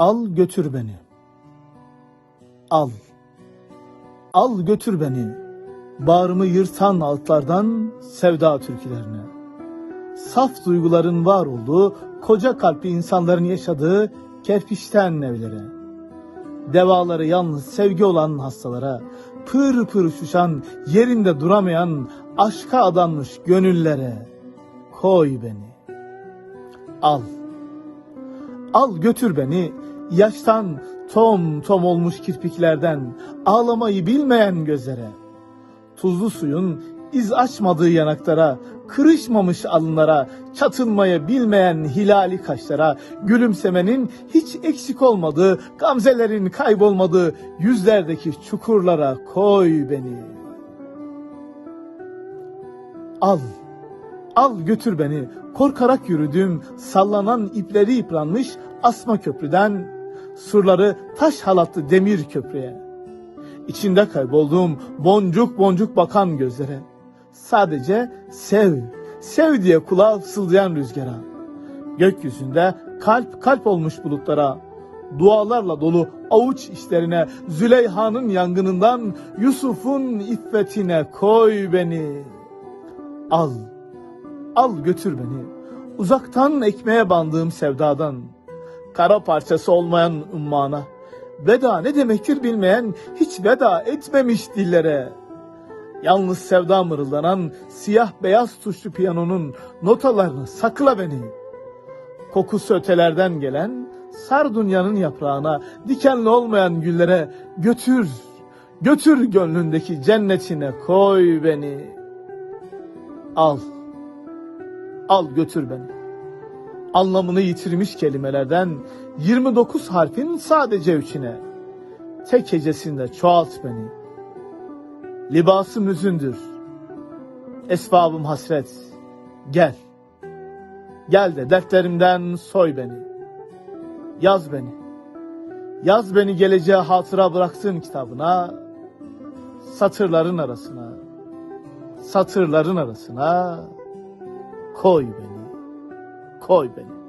Al götür beni. Al. Al götür beni. Bağrımı yırtan altlardan sevda türkülerine. Saf duyguların var olduğu, koca kalpli insanların yaşadığı kerpiçten evlere. Devaları yalnız sevgi olan hastalara, pır pır uçuşan, yerinde duramayan, aşka adanmış gönüllere. Koy beni. Al. Al götür beni yaştan tom tom olmuş kirpiklerden ağlamayı bilmeyen gözlere. Tuzlu suyun iz açmadığı yanaklara, kırışmamış alınlara, çatılmayı bilmeyen hilali kaşlara, gülümsemenin hiç eksik olmadığı, gamzelerin kaybolmadığı yüzlerdeki çukurlara koy beni. Al, al götür beni, korkarak yürüdüğüm, sallanan ipleri yıpranmış asma köprüden, surları taş halatlı demir köprüye. İçinde kaybolduğum boncuk boncuk bakan gözlere. Sadece sev, sev diye kulağa fısıldayan rüzgara. Gökyüzünde kalp kalp olmuş bulutlara. Dualarla dolu avuç işlerine, Züleyha'nın yangınından, Yusuf'un iffetine koy beni. Al, al götür beni. Uzaktan ekmeğe bandığım sevdadan, kara parçası olmayan ummana, veda ne demektir bilmeyen, hiç veda etmemiş dillere. Yalnız sevda mırıldanan siyah beyaz tuşlu piyanonun notalarını sakla beni. Kokusu ötelerden gelen sardunyanın yaprağına, dikenli olmayan güllere götür, götür gönlündeki cennetine koy beni. Al, al götür beni. Anlamını yitirmiş kelimelerden 29 harfin sadece üçüne. Tek hecesinde çoğalt beni. Libasım hüzündür. Esbabım hasret. Gel. Gel de dertlerimden soy beni. Yaz beni. Yaz beni geleceğe hatıra bıraktığın kitabına. Satırların arasına. Satırların arasına. Koy beni. Koy beni.